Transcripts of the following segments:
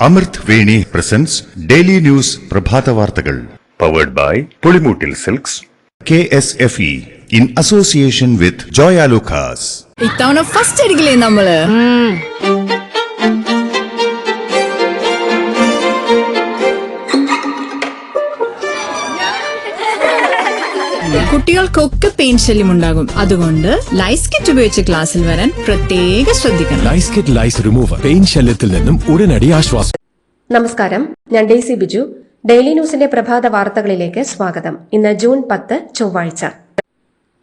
അമൃത് Veni presence daily news പ്രഭാത വാർത്തകൾ. Powered by Pulimoottil silks K S F E in association with Joyalukkas ഇത്തവണ first അടിക്കില്ലേ നമ്മൾ? കുട്ടികൾക്കൊക്കെ pain ശല്യം ഉണ്ടാകും. അതുകൊണ്ട് ലൈസ് കിറ്റ് ഉപയോഗിച്ച് ക്ലാസ്സിൽ വരാൻ പ്രത്യേക ശ്രദ്ധിക്കണം. Lice kit lice remover pain ശല്യത്തിൽ നിന്നും ഉടനടി ആശ്വാസം. നമസ്കാരം. ഞാൻ ഡെയ്സി ബിജു. ഡെയിലി ന്യൂസിന്റെ പ്രഭാത വാർത്തകളിലേക്ക് സ്വാഗതം. ഇന്ന് ജൂൺ പത്ത് ചൊവ്വാഴ്ച.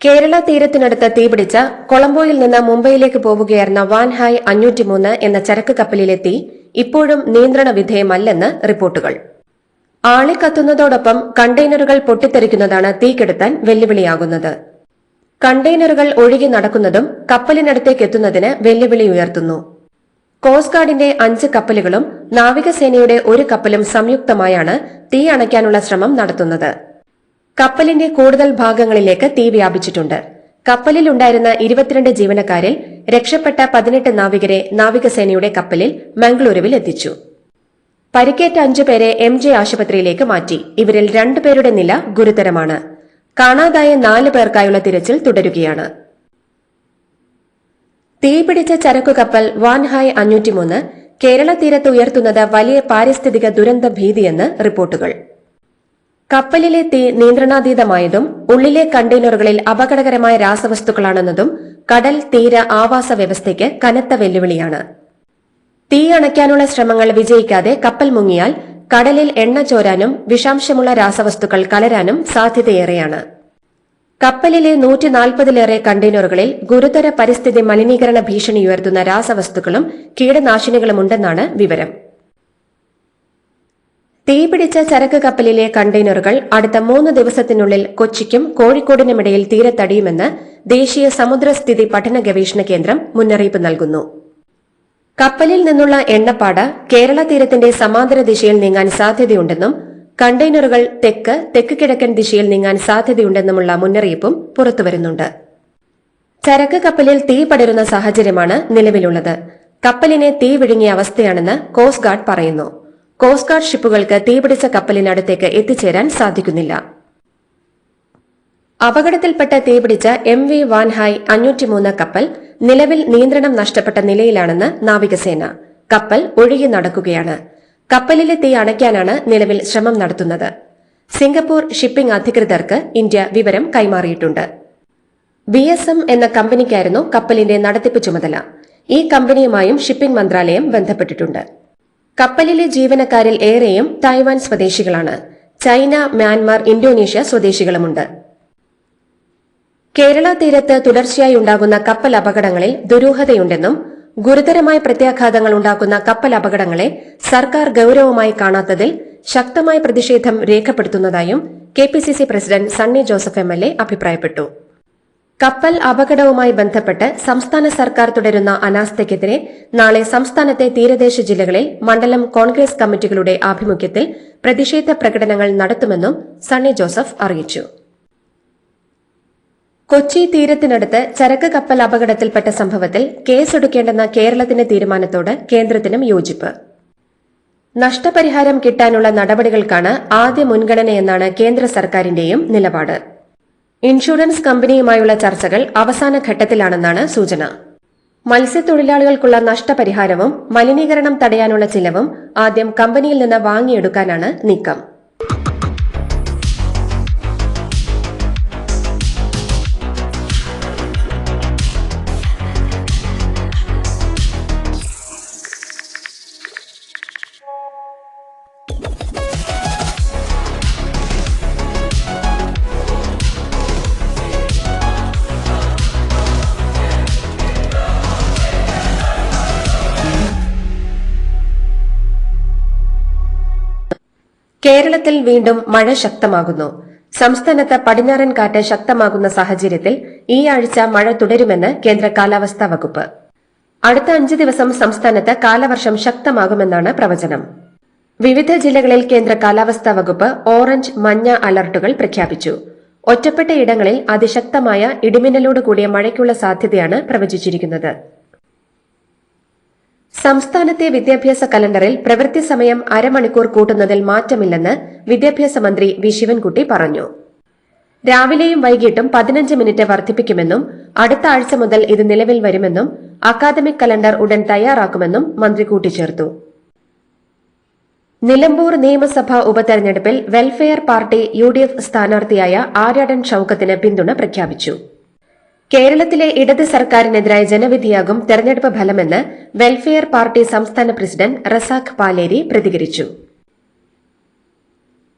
കേരള തീരത്തിനടുത്ത് തീപിടിച്ച കൊളംബോയിൽ നിന്ന് മുംബൈയിലേക്ക് പോവുകയായിരുന്ന വാൻഹായ് അഞ്ഞൂറ്റിമൂന്ന് എന്ന ചരക്ക് കപ്പലിലെത്തി ഇപ്പോഴും നിയന്ത്രണ വിധേയമല്ലെന്ന് റിപ്പോർട്ടുകൾ. ആളിക്കത്തുന്നതോടൊപ്പം കണ്ടെയ്നറുകൾ പൊട്ടിത്തെറിക്കുന്നതാണ് തീകെടുത്താൻ വെല്ലുവിളിയാകുന്നത്. കണ്ടെയ്നറുകൾ ഒഴുകി നടക്കുന്നതും കപ്പലിനടുത്തേക്ക് എത്തുന്നതിന് വെല്ലുവിളി ഉയർത്തുന്നു. കോസ്റ്റ് ഗാർഡിന്റെ അഞ്ച് കപ്പലുകളും നാവികസേനയുടെ ഒരു കപ്പലും സംയുക്തമായാണ് തീ അണയ്ക്കാനുള്ള ശ്രമം നടത്തുന്നത്. കപ്പലിന്റെ കൂടുതൽ ഭാഗങ്ങളിലേക്ക് തീ വ്യാപിച്ചിട്ടുണ്ട്. കപ്പലിൽ ഉണ്ടായിരുന്ന ഇരുപത്തിരണ്ട് ജീവനക്കാരിൽ രക്ഷപ്പെട്ട പതിനെട്ട് നാവികരെ നാവികസേനയുടെ കപ്പലിൽ മംഗളൂരുവിൽ എത്തിച്ചു. പരിക്കേറ്റ അഞ്ചു പേരെ എം ജെ ആശുപത്രിയിലേക്ക് മാറ്റി. ഇവരിൽ രണ്ടുപേരുടെ നില ഗുരുതരമാണ്. കാണാതായ നാല് പേർക്കായുള്ള തിരച്ചിൽ തുടരുകയാണ്. തീപിടിച്ച ചരക്കു കപ്പൽ വാൻഹായ് അഞ്ഞൂറ്റിമൂന്ന് കേരള തീരത്ത് ഉയർത്തുന്നത് വലിയ പാരിസ്ഥിതിക ദുരന്ത ഭീതിയെന്ന് റിപ്പോർട്ടുകൾ. കപ്പലിലെ തീ നിയന്ത്രണാതീതമായതും ഉള്ളിലെ കണ്ടെയ്നറുകളിൽ അപകടകരമായ രാസവസ്തുക്കളാണെന്നതും കടൽ തീര ആവാസ വ്യവസ്ഥയ്ക്ക് കനത്ത വെല്ലുവിളിയാണ്. തീ അണയ്ക്കാനുള്ള ശ്രമങ്ങൾ വിജയിക്കാതെ കപ്പൽ മുങ്ങിയാൽ കടലിൽ എണ്ണ ചോരാനും വിഷാംശമുള്ള രാസവസ്തുക്കൾ കലരാനും സാധ്യതയേറെയാണ്. കപ്പലിലെ നൂറ്റി നാൽപ്പതിലേറെ കണ്ടെയ്നറുകളിൽ ഗുരുതര പരിസ്ഥിതി മലിനീകരണ ഭീഷണി ഉയർത്തുന്ന രാസവസ്തുക്കളും കീടനാശിനികളുമുണ്ടെന്നാണ് വിവരം. തീപിടിച്ച ചരക്ക് കപ്പലിലെ കണ്ടെയ്നറുകൾ അടുത്ത മൂന്ന് ദിവസത്തിനുള്ളിൽ കൊച്ചിക്കും കോഴിക്കോടിനുമിടയിൽ തീരത്തടിയുമെന്ന് ദേശീയ സമുദ്രസ്ഥിതി പഠന ഗവേഷണ കേന്ദ്രം മുന്നറിയിപ്പ് നൽകുന്നു. കപ്പലിൽ നിന്നുള്ള എണ്ണപ്പാട കേരള തീരത്തിന്റെ സമാന്തര ദിശയിൽ നീങ്ങാൻ സാധ്യതയുണ്ടെന്നും കണ്ടെയ്നറുകൾ തെക്ക് തെക്ക് കിഴക്കൻ ദിശയിൽ നീങ്ങാൻ സാധ്യതയുണ്ടെന്നുമുള്ള മുന്നറിയിപ്പും പുറത്തുവരുന്നുണ്ട്. ചരക്ക് കപ്പലിൽ തീ പടരുന്ന സാഹചര്യമാണ് നിലവിലുള്ളത്. കപ്പലിനെ തീ വിഴുങ്ങിയ അവസ്ഥയാണെന്ന് കോസ്റ്റ് ഗാർഡ് പറയുന്നു. കോസ്റ്റ് ഗാർഡ് ഷിപ്പുകൾക്ക് തീപിടിച്ച കപ്പലിനടുത്തേക്ക് എത്തിച്ചേരാൻ സാധിക്കുന്നില്ല. അപകടത്തിൽപ്പെട്ട തീപിടിച്ച എം വി വാൻഹായ് അഞ്ഞൂറ്റിമൂന്ന് കപ്പൽ നിലവിൽ നിയന്ത്രണം നഷ്ടപ്പെട്ട നിലയിലാണെന്ന് നാവികസേന. കപ്പൽ ഒഴുകി നടക്കുകയാണ്. കപ്പലിലെ തീ അണയ്ക്കാനാണ് നിലവിൽ ശ്രമം നടത്തുന്നത്. സിംഗപ്പൂർ ഷിപ്പിംഗ് അധികൃതർക്ക് ഇന്ത്യ വിവരം കൈമാറിയിട്ടുണ്ട്. ബി എസ് എം എന്ന കമ്പനിക്കായിരുന്നു കപ്പലിന്റെ നടത്തിപ്പ് ചുമതല. ഈ കമ്പനിയുമായും ഷിപ്പിംഗ് മന്ത്രാലയം ബന്ധപ്പെട്ടിട്ടുണ്ട്. കപ്പലിലെ ജീവനക്കാരിൽ ഏറെയും തായ്വാൻ സ്വദേശികളാണ്. ചൈന മ്യാൻമാർ ഇന്തോനേഷ്യ സ്വദേശികളുമുണ്ട്. കേരള തീരത്ത് തുടർച്ചയായി ഉണ്ടാകുന്ന കപ്പൽ അപകടങ്ങളിൽ ദുരൂഹതയുണ്ടെന്നും ഗുരുതരമായ പ്രത്യാഘാതങ്ങൾ ഉണ്ടാക്കുന്ന കപ്പൽ അപകടങ്ങളെ സർക്കാർ ഗൌരവമായി കാണാത്തതിൽ ശക്തമായ പ്രതിഷേധം രേഖപ്പെടുത്തുന്നതായും K P C C president Sunny Joseph M L A അഭിപ്രായപ്പെട്ടു. കപ്പൽ അപകടവുമായി ബന്ധപ്പെട്ട് സംസ്ഥാന സർക്കാർ തുടരുന്ന അനാസ്ഥയ്ക്കെതിരെ നാളെ സംസ്ഥാനത്തെ തീരദേശ ജില്ലകളിൽ മണ്ഡലം കോൺഗ്രസ് കമ്മിറ്റികളുടെ ആഭിമുഖ്യത്തിൽ പ്രതിഷേധ പ്രകടനങ്ങൾ നടത്തുമെന്നും സണ്ണി ജോസഫ് അറിയിച്ചു. കൊച്ചി തീരത്തിനടുത്ത് ചരക്ക് കപ്പൽ അപകടത്തിൽപ്പെട്ട സംഭവത്തിൽ കേസെടുക്കേണ്ടെന്ന കേരളത്തിന്റെ തീരുമാനത്തോട് കേന്ദ്രത്തിനും യോജിപ്പ്. നഷ്ടപരിഹാരം കിട്ടാനുള്ള നടപടികൾക്കാണ് ആദ്യ മുൻഗണനയെന്നാണ് കേന്ദ്ര സർക്കാരിന്റെയും നിലപാട്. ഇൻഷുറൻസ് കമ്പനിയുമായുള്ള ചർച്ചകൾ അവസാന ഘട്ടത്തിലാണെന്നാണ് സൂചന. മത്സ്യത്തൊഴിലാളികൾക്കുള്ള നഷ്ടപരിഹാരവും മലിനീകരണം തടയാനുള്ള ചിലവും ആദ്യം കമ്പനിയിൽ നിന്ന് വാങ്ങിയെടുക്കാനാണ് നീക്കം. വീണ്ടും മഴ ശക്തമാകുന്നു. സംസ്ഥാനത്ത് പടിഞ്ഞാറൻ കാറ്റ് ശക്തമാകുന്ന സാഹചര്യത്തിൽ ഈ ആഴ്ച മഴ തുടരുമെന്ന് കേന്ദ്ര കാലാവസ്ഥാ വകുപ്പ്. അടുത്ത അഞ്ച് ദിവസം സംസ്ഥാനത്ത് കാലവർഷം ശക്തമാകുമെന്നാണ് പ്രവചനം. വിവിധ ജില്ലകളിൽ കേന്ദ്ര കാലാവസ്ഥാ വകുപ്പ് ഓറഞ്ച് മഞ്ഞ അലർട്ടുകൾ പ്രഖ്യാപിച്ചു. ഒറ്റപ്പെട്ട ഇടങ്ങളിൽ അതിശക്തമായ ഇടിമിന്നലോട് കൂടിയ മഴയ്ക്കുള്ള സാധ്യതയാണ് പ്രവചിച്ചിരിക്കുന്നത്. സംസ്ഥാനത്തെ വിദ്യാഭ്യാസ കലണ്ടറിൽ പ്രവൃത്തി സമയം അരമണിക്കൂർ കൂട്ടുന്നതിൽ മാറ്റമില്ലെന്ന് വിദ്യാഭ്യാസ മന്ത്രി വി. ശിവൻകുട്ടി പറഞ്ഞു. രാവിലെയും വൈകിട്ടും പതിനഞ്ച് മിനിറ്റ് വർദ്ധിപ്പിക്കുമെന്നും അടുത്ത ആഴ്ച മുതൽ ഇത് നിലവിൽ വരുമെന്നും അക്കാദമിക് കലണ്ടർ ഉടൻ തയ്യാറാക്കുമെന്നും മന്ത്രി കൂട്ടിച്ചേർത്തു. നിലമ്പൂർ നിയമസഭാ ഉപതെരഞ്ഞെടുപ്പിൽ welfare party U D F സ്ഥാനാർത്ഥിയായ Aryadan ഷൌക്കത്തിന് പിന്തുണ പ്രഖ്യാപിച്ചു. കേരളത്തിലെ ഇടത് സർക്കാരിനെതിരായ ജനവിധിയാകും തെരഞ്ഞെടുപ്പ് ഫലമെന്ന് വെൽഫെയർ പാർട്ടി സംസ്ഥാന പ്രസിഡന്റ് റസാഖ് പാലേരി പ്രതികരിച്ചു.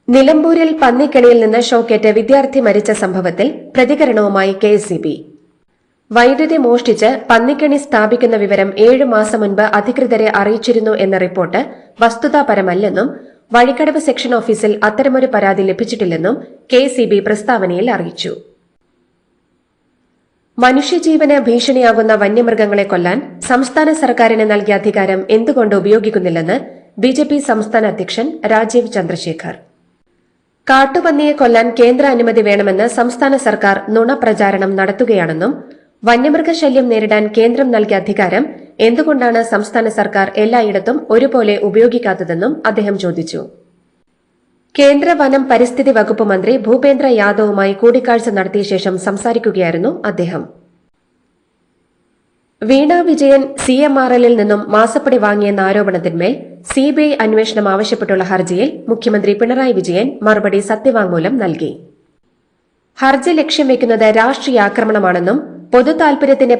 നിലമ്പൂരിൽ പന്നിക്കെണിയിൽ നിന്ന് ഷോക്കേറ്റ് വിദ്യാർത്ഥി മരിച്ച സംഭവത്തിൽ പ്രതികരണവുമായി കെ വൈദ്യുതി മോഷ്ടിച്ച് പന്നിക്കണി സ്ഥാപിക്കുന്ന വിവരം ഏഴു മാസം മുൻപ് അധികൃതരെ അറിയിച്ചിരുന്നു എന്ന റിപ്പോർട്ട് വസ്തുതാപരമല്ലെന്നും വഴിക്കടവ് സെക്ഷൻ ഓഫീസിൽ അത്തരമൊരു പരാതി ലഭിച്ചിട്ടില്ലെന്നും കെ പ്രസ്താവനയിൽ അറിയിച്ചു. മനുഷ്യജീവന് ഭീഷണിയാകുന്ന വന്യമൃഗങ്ങളെ കൊല്ലാൻ സംസ്ഥാന സർക്കാരിന് നൽകിയ അധികാരം എന്തുകൊണ്ട് ഉപയോഗിക്കുന്നില്ലെന്ന് ബിജെപി സംസ്ഥാന അധ്യക്ഷൻ രാജീവ് ചന്ദ്രശേഖർ. കാട്ടുപന്നിയെ കൊല്ലാൻ കേന്ദ്ര അനുമതി വേണമെന്ന് സംസ്ഥാന സർക്കാർ നുണപ്രചാരണം നടത്തുകയാണെന്നും വന്യമൃഗശല്യം നേരിടാൻ കേന്ദ്രം നൽകിയ അധികാരം എന്തുകൊണ്ടാണ് സംസ്ഥാന സർക്കാർ എല്ലായിടത്തും ഒരുപോലെ ഉപയോഗിക്കാത്തതെന്നും അദ്ദേഹം ചോദിച്ചു. കേന്ദ്ര വനം പരിസ്ഥിതി വകുപ്പ് മന്ത്രി ഭൂപേന്ദ്ര യാദവുമായി കൂടിക്കാഴ്ച നടത്തിയ ശേഷം സംസാരിക്കുകയായിരുന്നു അദ്ദേഹം. Veena Vijayan C M R എല്ലിൽ നിന്നും മാസപ്പടി വാങ്ങിയെന്ന ആരോപണത്തിന്മേൽ സിബിഐ അന്വേഷണം ആവശ്യപ്പെട്ടുള്ള ഹർജിയിൽ മുഖ്യമന്ത്രി പിണറായി വിജയൻ മറുപടി സത്യവാങ്മൂലം നൽകി. ഹർജി ലക്ഷ്യം വെക്കുന്നത് രാഷ്ട്രീയ ആക്രമണമാണെന്നും പൊതു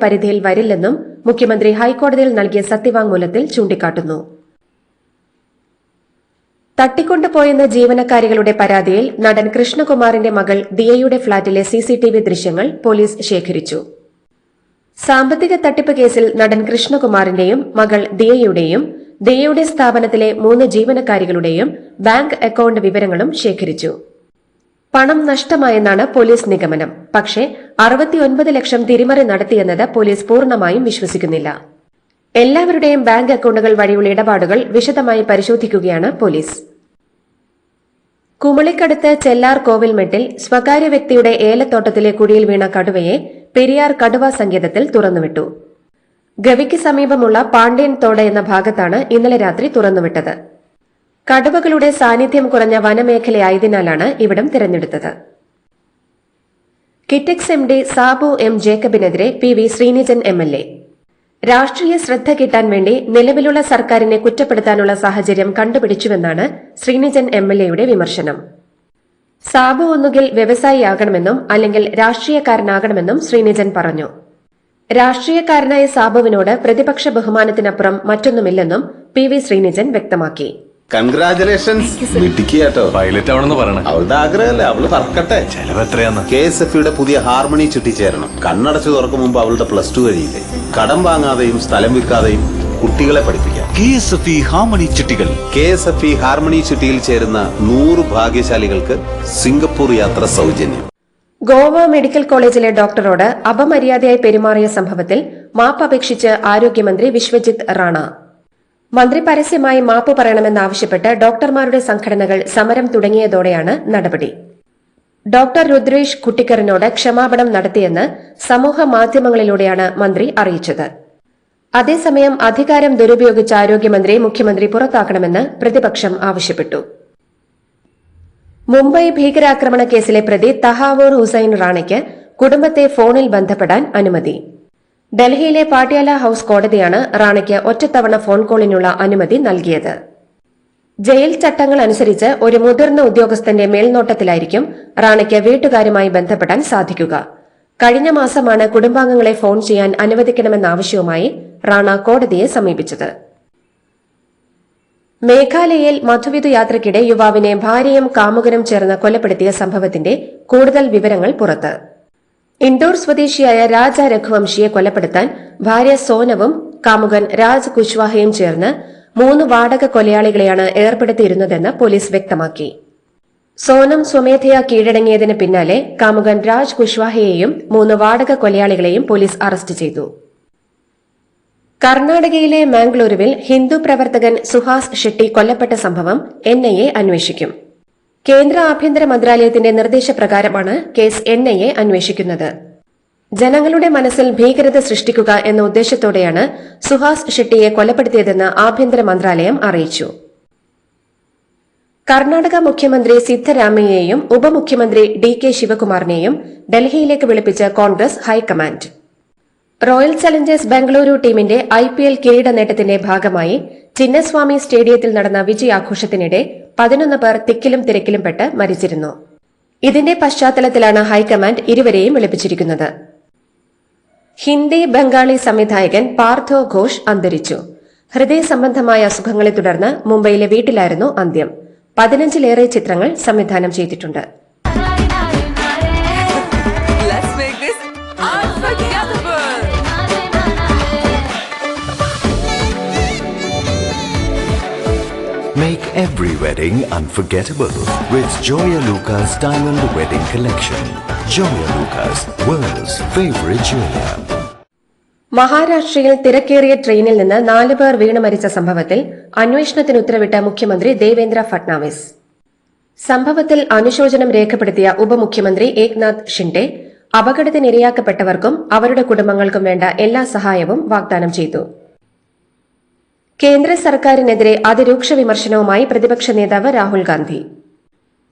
പരിധിയിൽ വരില്ലെന്നും മുഖ്യമന്ത്രി ഹൈക്കോടതിയിൽ നൽകിയ സത്യവാങ്മൂലത്തിൽ ചൂണ്ടിക്കാട്ടുന്നു. തട്ടിക്കൊണ്ടുപോയെന്ന ജീവനക്കാരികളുടെ പരാതിയിൽ നടൻ കൃഷ്ണകുമാറിന്റെ മകൾ ദിയയുടെ ഫ്ളാറ്റിലെ സിസിടിവി ദൃശ്യങ്ങൾ പോലീസ് ശേഖരിച്ചു. സാമ്പത്തിക തട്ടിപ്പ് കേസിൽ നടൻ കൃഷ്ണകുമാറിന്റെയും മകൾ ദിയയുടെയും ദിയയുടെ സ്ഥാപനത്തിലെ മൂന്ന് ജീവനക്കാരികളുടെയും ബാങ്ക് അക്കൌണ്ട് വിവരങ്ങളും ശേഖരിച്ചു. പണം നഷ്ടമായെന്നാണ് പോലീസ് നിഗമനം. പക്ഷേ അറുപത്തിയൊൻപത് ലക്ഷം തിരിമറി നടത്തിയെന്നത് പോലീസ് പൂർണമായും വിശ്വസിക്കുന്നില്ല. എല്ലാവരുടെയും ബാങ്ക് അക്കൌണ്ടുകൾ വഴിയുള്ള ഇടപാടുകൾ വിശദമായി പരിശോധിക്കുകയാണ് പോലീസ്. കുമളിക്കടുത്ത് ചെല്ലാർ കോവിൽമെട്ടിൽ സ്വകാര്യ വ്യക്തിയുടെ ഏലത്തോട്ടത്തിലെ കുഴിയിൽ വീണ കടുവയെ പെരിയാർ കടുവ സങ്കേതത്തിൽ തുറന്നുവിട്ടു. ഗവിക്ക് സമീപമുള്ള പാണ്ഡ്യൻ തോട് എന്ന ഭാഗത്താണ് ഇന്നലെ രാത്രി തുറന്നുവിട്ടത്. കടുവകളുടെ സാന്നിധ്യം കുറഞ്ഞ വനമേഖലയായതിനാലാണ് ഇവിടം തിരഞ്ഞെടുത്തത്. Kitex M D Sabu M ജേക്കബിനെതിരെ P V Sreenijan M L A. രാഷ്ട്രീയ ശ്രദ്ധ കിട്ടാൻ വേണ്ടി നിലവിലുള്ള സർക്കാരിനെ കുറ്റപ്പെടുത്താനുള്ള സാഹചര്യം കണ്ടുപിടിച്ചുവെന്നാണ് ശ്രീനിജൻ എം എൽ എയുടെ വിമർശനം. സാബു ഒന്നുകിൽ വ്യവസായിയാകണമെന്നും അല്ലെങ്കിൽ രാഷ്ട്രീയക്കാരനാകണമെന്നും ശ്രീനിജൻ പറഞ്ഞു. രാഷ്ട്രീയക്കാരനായ സാബുവിനോട് പ്രതിപക്ഷ ബഹുമാനത്തിനപ്പുറം മറ്റൊന്നുമില്ലെന്നും പി വി ശ്രീനിജൻ വ്യക്തമാക്കി. കൺഗ്രാചുലേഷൻസ് മിടുക്കിയാട്ടോ പൈലറ്റ് ആവണമെന്ന് പറയണേ. അവളുടെ ആഗ്രഹമല്ലേ? അവൾ പറക്കട്ടെ ചെലവ് എത്രയാന്ന്? കെ എസ് എഫ് യുടെ പുതിയ ഹാർമണി ചുറ്റിച്ചേരണം. കണ്ണടച്ചു തുറക്കും മുമ്പ് അവളുടെ പ്ലസ് ടു കഴിയില്ലേ? കടം വാങ്ങാതെയും സ്ഥലം വിൽക്കാതെയും കുട്ടികളെ പഠിപ്പിക്കാം. K S F E Harmony ചിട്ടികൾ K S F E Harmony ചിട്ടിയിൽ ചേരുന്ന നൂറ് ഭാഗ്യശാലികൾക്ക് സിംഗപ്പൂർ യാത്ര സൗജന്യം. ഗോവ മെഡിക്കൽ കോളേജിലെ ഡോക്ടറോട് അപമര്യാദയായി പെരുമാറിയ സംഭവത്തിൽ മാപ്പ് അപേക്ഷിച്ച് ആരോഗ്യമന്ത്രി വിശ്വജിത് റാണ. മന്ത്രി പരസ്യമായി മാപ്പ് പറയണമെന്നാവശ്യപ്പെട്ട് ഡോക്ടർമാരുടെ സംഘടനകൾ സമരം തുടങ്ങിയതോടെയാണ് നടപടി. ഡോക്ടർ രുദ്രേഷ് കുട്ടിക്കറിനോട് ക്ഷമാപണം നടത്തിയെന്ന് സമൂഹ മാധ്യമങ്ങളിലൂടെയാണ് മന്ത്രി അറിയിച്ചത്. അതേസമയം അധികാരം ദുരുപയോഗിച്ച ആരോഗ്യമന്ത്രി മുഖ്യമന്ത്രി പുറത്താക്കണമെന്ന് പ്രതിപക്ഷം ആവശ്യപ്പെട്ടു. മുംബൈ ഭീകരാക്രമണ കേസിലെ പ്രതി തഹാവൂർ ഹുസൈൻ റാണയ്ക്ക് കുടുംബത്തെ ഫോണിൽ ബന്ധപ്പെടാൻ അനുമതി. ഡൽഹിയിലെ പാട്യാല ഹൌസ് കോടതിയാണ് റാണയ്ക്ക് ഒറ്റത്തവണ ഫോൺ കോളിനുള്ള അനുമതി നൽകിയത്. ജയിൽ ചട്ടങ്ങൾ അനുസരിച്ച് ഒരു മുതിർന്ന ഉദ്യോഗസ്ഥന്റെ മേൽനോട്ടത്തിലായിരിക്കും റാണയ്ക്ക് വീട്ടുകാരുമായി ബന്ധപ്പെടാൻ സാധിക്കുക. കഴിഞ്ഞ മാസമാണ് കുടുംബാംഗങ്ങളെ ഫോൺ ചെയ്യാൻ അനുവദിക്കണമെന്നാവശ്യവുമായി റാണ കോടതിയെ സമീപിച്ചത്. മേഘാലയയിൽ മധുവിധു യാത്രയ്ക്കിടെ യുവാവിനെ ഭാര്യയും കാമുകനും ചേർന്ന് കൊലപ്പെടുത്തിയ സംഭവത്തിന്റെ കൂടുതൽ വിവരങ്ങൾ പുറത്ത്. ഇൻഡോർ സ്വദേശിയായ രാജ രഘുവംശിയെ കൊലപ്പെടുത്താൻ ഭാര്യ സോനവും കാമുകൻ രാജ് കുശ്വാഹയും ചേർന്ന് മൂന്ന് വാടക കൊലയാളികളെയാണ് ഏർപ്പെടുത്തിയിരുന്നതെന്ന് പോലീസ് വ്യക്തമാക്കി. സോനം സ്വമേധയാ കീഴടങ്ങിയതിന് പിന്നാലെ കാമുകൻ രാജ് കുശ്വാഹയെയും മൂന്ന് വാടക കൊലയാളികളെയും പോലീസ് അറസ്റ്റ് ചെയ്തു. കർണാടകയിലെ മാംഗ്ലൂരുവിൽ ഹിന്ദു പ്രവർത്തകൻ സുഹാസ് ഷെട്ടി കൊല്ലപ്പെട്ട സംഭവം എൻഐഎ അന്വേഷിക്കും. കേന്ദ്ര ആഭ്യന്തര മന്ത്രാലയത്തിന്റെ നിർദ്ദേശപ്രകാരമാണ് കേസ് എൻ ഐ എ അന്വേഷിക്കുന്നത്. ജനങ്ങളുടെ മനസ്സിൽ ഭീകരത സൃഷ്ടിക്കുക എന്ന ഉദ്ദേശത്തോടെയാണ് സുഹാസ് ഷെട്ടിയെ കൊലപ്പെടുത്തിയതെന്ന് ആഭ്യന്തര മന്ത്രാലയം അറിയിച്ചു. കർണാടക മുഖ്യമന്ത്രി സിദ്ധരാമയ്യയെയും ഉപമുഖ്യമന്ത്രി ഡി കെ ശിവകുമാറിനെയും ഡൽഹിയിലേക്ക് വിളിപ്പിച്ച് Congress high command. Royal Challengers Bengaluru ടീമിന്റെ ഐ പി എൽ കിരീട നേട്ടത്തിന്റെ ഭാഗമായി ചിന്നസ്വാമി സ്റ്റേഡിയത്തിൽ നടന്ന വിജയാഘോഷത്തിനിടെ പതിനൊന്ന് പേർ തിക്കിലും തിരക്കിലും പെട്ട് മരിച്ചിരുന്നു. ഇതിന്റെ പശ്ചാത്തലത്തിലാണ് ഹൈക്കമാൻഡ് ഇരുവരെയും വിളിപ്പിച്ചിരിക്കുന്നത്. ഹിന്ദി ബംഗാളി സംവിധായകൻ പാർത്ഥോ ഘോഷ് അന്തരിച്ചു. ഹൃദയ സംബന്ധമായ അസുഖങ്ങളെ തുടർന്ന് മുംബൈയിലെ വീട്ടിലായിരുന്നു അന്ത്യം. പതിനഞ്ചിലേറെ ചിത്രങ്ങൾ സംവിധാനം ചെയ്തിട്ടുണ്ട്. Every wedding unforgettable with Joya Lucas Diamond Wedding Collection. Joya Lucas, world's favorite jeweler. മഹാരാഷ്ട്രയിൽ തിരക്കേറിയ ട്രെയിനിൽ നിന്ന് നാല് പേർ വീണ് മരിച്ച സംഭവത്തിൽ അന്വേഷണത്തിന് ഉത്തരവിട്ട മുഖ്യമന്ത്രി ദേവേന്ദ്ര ഫട്നാവിസ് സംഭവത്തിൽ അനുശോചനം രേഖപ്പെടുത്തിയ ഉപമുഖ്യമന്ത്രി ഏക്നാഥ് ഷിൻഡെ അപകടത്തിനിരയാക്കപ്പെട്ടവർക്കും അവരുടെ കുടുംബങ്ങൾക്കും വേണ്ട എല്ലാ സഹായവും വാഗ്ദാനം ചെയ്തു കേന്ദ്ര സർക്കാരിനെതിരെ അതിരൂക്ഷ വിമർശനവുമായി പ്രതിപക്ഷ നേതാവ് രാഹുൽ ഗാന്ധി.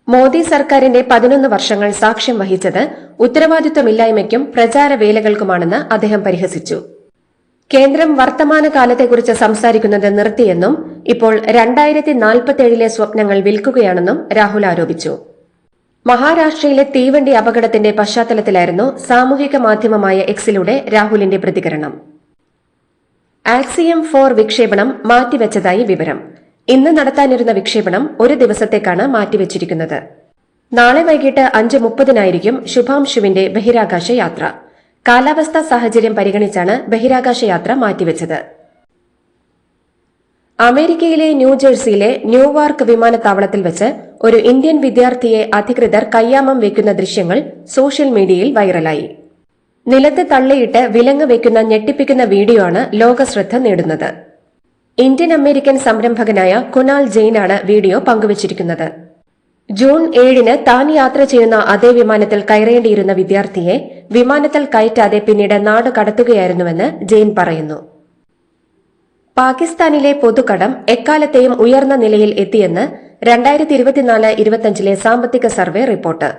മോദി സർക്കാരിന്റെ പതിനൊന്ന് വർഷങ്ങൾ സാക്ഷ്യം വഹിച്ചത് ഉത്തരവാദിത്വമില്ലായ്മയ്ക്കും പ്രചാരവേലകൾക്കുമാണെന്ന് അദ്ദേഹം പരിഹസിച്ചു. കേന്ദ്രം വർത്തമാനകാലത്തെക്കുറിച്ച് സംസാരിക്കുന്നത് നിർത്തിയെന്നും ഇപ്പോൾ രണ്ടായിരത്തി നാൽപ്പത്തിയേഴിലെ സ്വപ്നങ്ങൾ വിൽക്കുകയാണെന്നും രാഹുൽ ആരോപിച്ചു. മഹാരാഷ്ട്രയിലെ തീവണ്ടി അപകടത്തിന്റെ പശ്ചാത്തലത്തിലായിരുന്നു സാമൂഹിക മാധ്യമമായ എക്സിലൂടെ രാഹുലിന്റെ പ്രതികരണം. ആക്സിയം ഫോർ വിക്ഷേപണം മാറ്റിവെച്ചതായി വിവരം. ഇന്ന് നടത്താനിരുന്ന വിക്ഷേപണം ഒരു ദിവസത്തേക്കാണ് മാറ്റിവെച്ചിരിക്കുന്നത്. നാളെ വൈകിട്ട് അഞ്ച് മുപ്പതിനായിരിക്കും ശുഭാംശുവിന്റെ ബഹിരാകാശ യാത്ര. കാലാവസ്ഥാ സാഹചര്യം പരിഗണിച്ചാണ് ബഹിരാകാശ യാത്ര മാറ്റിവെച്ചത്. അമേരിക്കയിലെ ന്യൂജേഴ്സിയിലെ ന്യൂവാർക്ക് വിമാനത്താവളത്തിൽ വെച്ച് ഒരു ഇന്ത്യൻ വിദ്യാർത്ഥിയെ അധികൃതർ കയ്യാമം വയ്ക്കുന്ന ദൃശ്യങ്ങൾ സോഷ്യൽ മീഡിയയിൽ വൈറലായി. നിലത്ത് തള്ളിയിട്ട് വിലങ്ങ് വെക്കുന്ന ഞെട്ടിപ്പിക്കുന്ന വീഡിയോ ആണ് ലോകശ്രദ്ധ നേടുന്നത്. ഇന്ത്യൻ അമേരിക്കൻ സംരംഭകനായ കുനാൽ ജെയിനാണ് വീഡിയോ പങ്കുവച്ചിരിക്കുന്നത്. ജൂൺ ഏഴിന് താൻ യാത്ര ചെയ്യുന്ന അതേ വിമാനത്തിൽ കയറേണ്ടിയിരുന്ന വിദ്യാർത്ഥിയെ വിമാനത്തിൽ കയറ്റാതെ പിന്നീട് നാട് കടത്തുകയായിരുന്നുവെന്ന് ജെയിൻ പറയുന്നു. പാകിസ്ഥാനിലെ പൊതുകടം എക്കാലത്തെയും ഉയർന്ന നിലയിൽ എത്തിയെന്ന് രണ്ടായിരത്തി ഇരുപത്തിനാല് ഇരുപത്തിയഞ്ചിലെ സാമ്പത്തിക സർവേ റിപ്പോർട്ട്.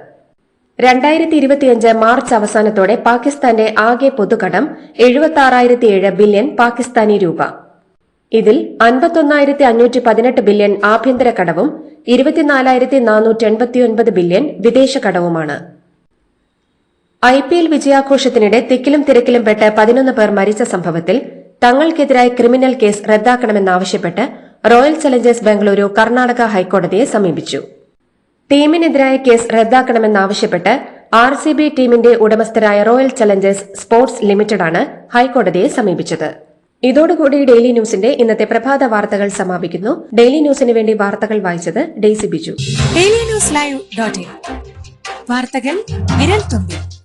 രണ്ടായിരത്തി ഇരുപത്തിയഞ്ച് മാർച്ച് അവസാനത്തോടെ പാകിസ്ഥാന്റെ ആകെ പൊതുകടം എഴുപത്തി ബില്യൺ പാകിസ്ഥാനി രൂപ. ഇതിൽ അൻപത്തൊന്നായിരത്തി അഞ്ഞൂറ്റി പതിനെട്ട് ബില്യൺ ആഭ്യന്തര കടവും ഇരുപത്തിനാലായിരത്തി നാനൂറ്റി എൺപത്തിയൊൻപത് ബില്യൺ വിദേശ കടവുമാണ്. ഐ പി എൽ വിജയാഘോഷത്തിനിടെ തിക്കിലും തിരക്കിലും പെട്ട് പതിനൊന്ന് പേർ മരിച്ച സംഭവത്തിൽ തങ്ങൾക്കെതിരായ ക്രിമിനൽ കേസ് റദ്ദാക്കണമെന്നാവശ്യപ്പെട്ട് റോയൽ ചലഞ്ചേഴ്സ് ബംഗളൂരു കർണാടക ഹൈക്കോടതിയെ സമീപിച്ചു. ടീമിനെതിരായ കേസ് റദ്ദാക്കണമെന്നാവശ്യപ്പെട്ട് ആർ സി ബി ടീമിന്റെ ഉടമസ്ഥരായ റോയൽ ചലഞ്ചേഴ്സ് സ്പോർട്സ് ലിമിറ്റഡാണ് ഹൈക്കോടതിയെ സമീപിച്ചത്. ഇതോടുകൂടി ഡെയിലി ന്യൂസിന്റെ ഇന്നത്തെ പ്രഭാത വാർത്തകൾ സമാപിക്കുന്നു. ഡെയിലി ന്യൂസിന് വേണ്ടി വാർത്തകൾ വായിച്ചത് Daisy Biju. Daily News Live വാർത്തകൾ വിരൽ തുമ്പിൽ.